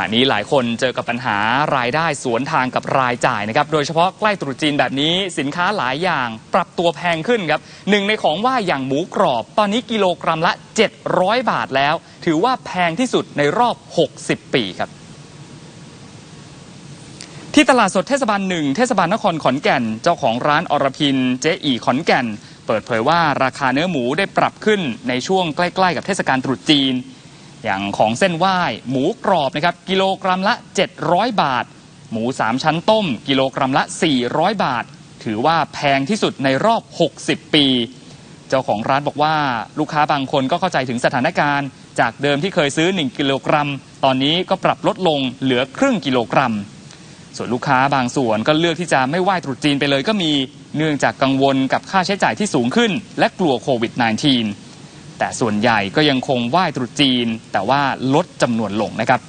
ณะนี้หลายคนเจอกับปัญหารายได้สวนทางกับรายจ่ายนะครับโดยเฉพาะใกล้ตรุษจีนแบบนี้สินค้าหลายอย่างปรับตัวแพงขึ้นครับหนึ่งในของว่าอย่างหมูกรอบ ตอนนี้กิโลกรัมละ 700 บาทแล้ว ถือว่าแพงที่สุดในรอบ 60 ปีครับที่ตลาดสดเทศบาลหนึ่งเทศบาลนครขอนแก่น เจ้าของร้านอรพินเจ๊อีขอนแก่น เปิดเผยว่าราคาเนื้อหมูได้ปรับขึ้นในช่วงใกล้ ๆ กับเทศกาลตรุษจีน อย่างของเส้นไหว้ หมูกรอบนะครับกิโลกรัมละ 700 บาท หมู 3 ชั้นต้ม กิโลกรัมละ 400 บาท ถือว่าแพงที่สุดในรอบ 60 ปี เจ้าของร้านบอกว่าลูกค้าบางคนก็เข้าใจถึงสถานการณ์ จากเดิมที่เคยซื้อ 1 กิโลกรัม ตอนนี้ก็ปรับลดลงเหลือครึ่งกิโลกรัม ส่วนลูกค้าบางส่วนก็เลือกที่จะไม่ไหว้ตรุษจีนไปเลยก็มีเนื่องจากกังวลกับค่าใช้จ่ายที่สูงขึ้น และกลัวโควิด -19 แต่ส่วนใหญ่ก็ยังคงไหว้ตรุษจีน แต่ว่าลดจำนวนลงนะครับ